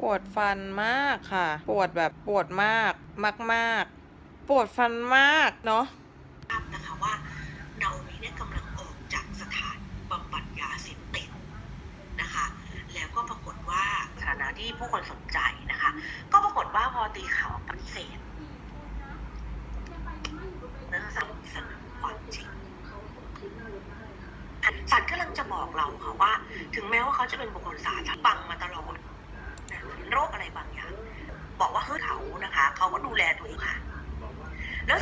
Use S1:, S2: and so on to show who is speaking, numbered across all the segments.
S1: ปวดฟันมากค่ะ ปวดแบบปวดมากมากๆปวดฟันมากเนาะ
S2: ทราบนะคะว่าเรานี้เนี่ยกำลังออกจากสถานบำบัดยาเสพติดนะคะ แล้วก็ปรากฏว่าสถานะที่ผู้คนสนใจนะคะ ก็ปรากฏว่าพอตีข่าวปฏิเสธเนื่องจากเสความจริงสันกำลังจะบอกเราค่ะว่า ถึงแม้ว่าเขาจะเป็นบุคคลสาธารณะบังมาตลอดนะโรคอะไรบางอย่าง บอกว่าเฮ้ยเขานะคะ เขาก็ดูแลตัวเองค่ะ แล้ว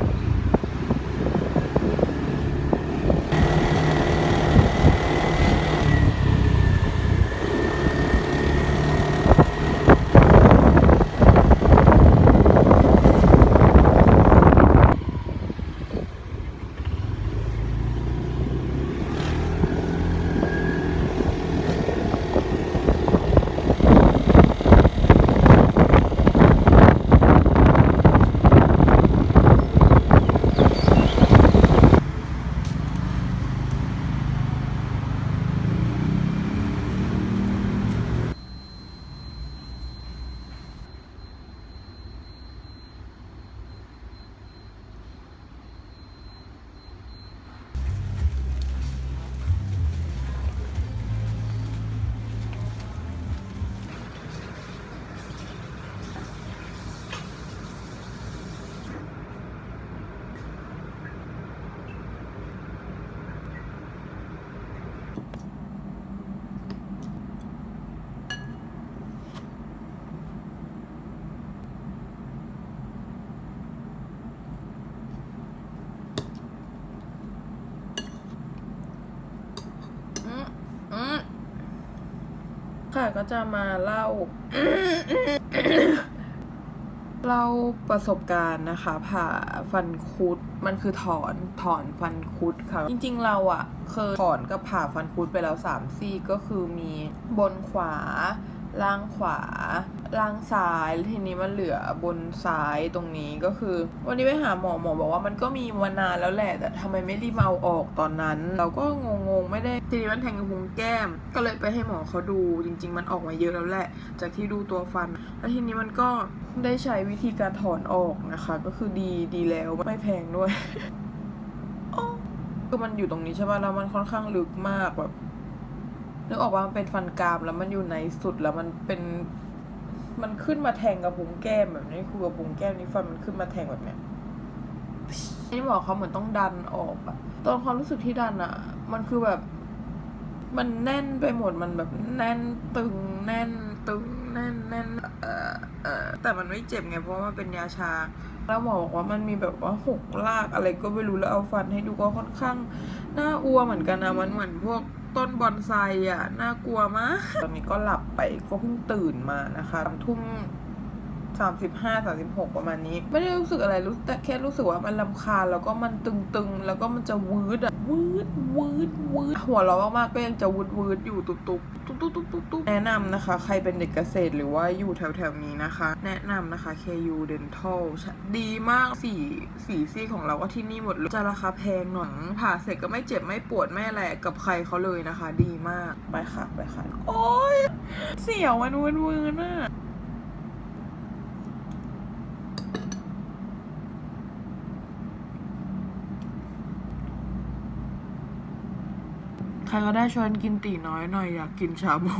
S1: ค่ะก็จะมาเล่า เล่าประสบการณ์นะคะ ผ่าฟันคุดมันคือถอนถอนฟันคุดค่ะ จริง ๆ เราอะเคยถอนกับผ่าฟันคุดไปแล้วสามซี่ก็คือมีบนขวา ล่างขวา ล่างซ้ายแล้วทีนี้มันเหลือบนซ้ายตรงนี้ก็คือ วันนี้ไปหาหมอหมอบอกว่ามันก็มีมานานแล้วแหละ แต่ทำไมไม่รีบเอาออกตอนนั้น เราก็งงๆไม่ได้ทีนี้มันแทงกระพุ้งแก้ม ก็เลยไปให้หมอเขาดูจริง ๆ มันออกมาเยอะแล้วแหละ จากที่ดูตัวฟันแล้วทีนี้มันก็ได้ใช้วิธีการถอนออกนะคะ ก็คือดีดีแล้วไม่แพงด้วยอ้อคือมันอยู่ตรงนี้ใช่ป่ะแล้วมันค่อนข้างลึกมากแบบ นึกออกว่ามันเป็นฟันกรามแล้วมันอยู่ในสุดแล้วมันเป็นมันขึ้นมาแทงกับพุ้งแก้มแบบนี้คือกับพุ้งแก้มนี้ฟันมันขึ้นมาแทงแบบเนี้ยนี่หมอเขาเหมือนต้องดันออกอะตอนความรู้สึกที่ดันอะมันคือแบบ มันแน่นไปหมดมันแบบแน่นตึงแน่นตึงแน่นแน่นเออเออแต่มันไม่เจ็บไงเพราะว่ามันเป็นยาชา แล้วหมอบอกว่ามันมีแบบว่าหกลากอะไรก็ไม่รู้แล้วเอาฟันให้ดูก็ค่อนข้างน่าอัวเหมือนกันนะมันเหมือนพวก ต้นบอนไซอะ น่ากลัวมากตอนนี้ก็หลับไปก็เพิ่งตื่นมานะคะทุ่ม สามสิบห้าสามสิบหกประมาณนี้ ไม่ได้รู้สึกอะไรรู้แต่แค่รู้สึกว่ามันลำคาญแล้วก็มันตึงๆ แล้วก็มันจะวืดอะวืดวืดวืดหัวเราะมากๆก็ยังจะวืดวืดอยู่ตุบๆตุบตุบตุบตุบตุบแนะนำนะคะ ใครเป็นเด็กเกษตรหรือว่าอยู่แถวๆนี้นะคะ แนะนำนะคะ KU Dental ดีมากสีสีซี่ของเราก็ที่นี่หมดเลยจะราคาแพงหน่อยผ่าเสร็จก็ไม่เจ็บไม่ปวดไม่อะไรกับใครเขาเลยนะคะ ดีมากไปค่ะไปค่ะโอ้ยเสียวมันวืนๆน่ะ ใครก็ได้ชวนกินตีน้อยหน่อยอยากกินชาบู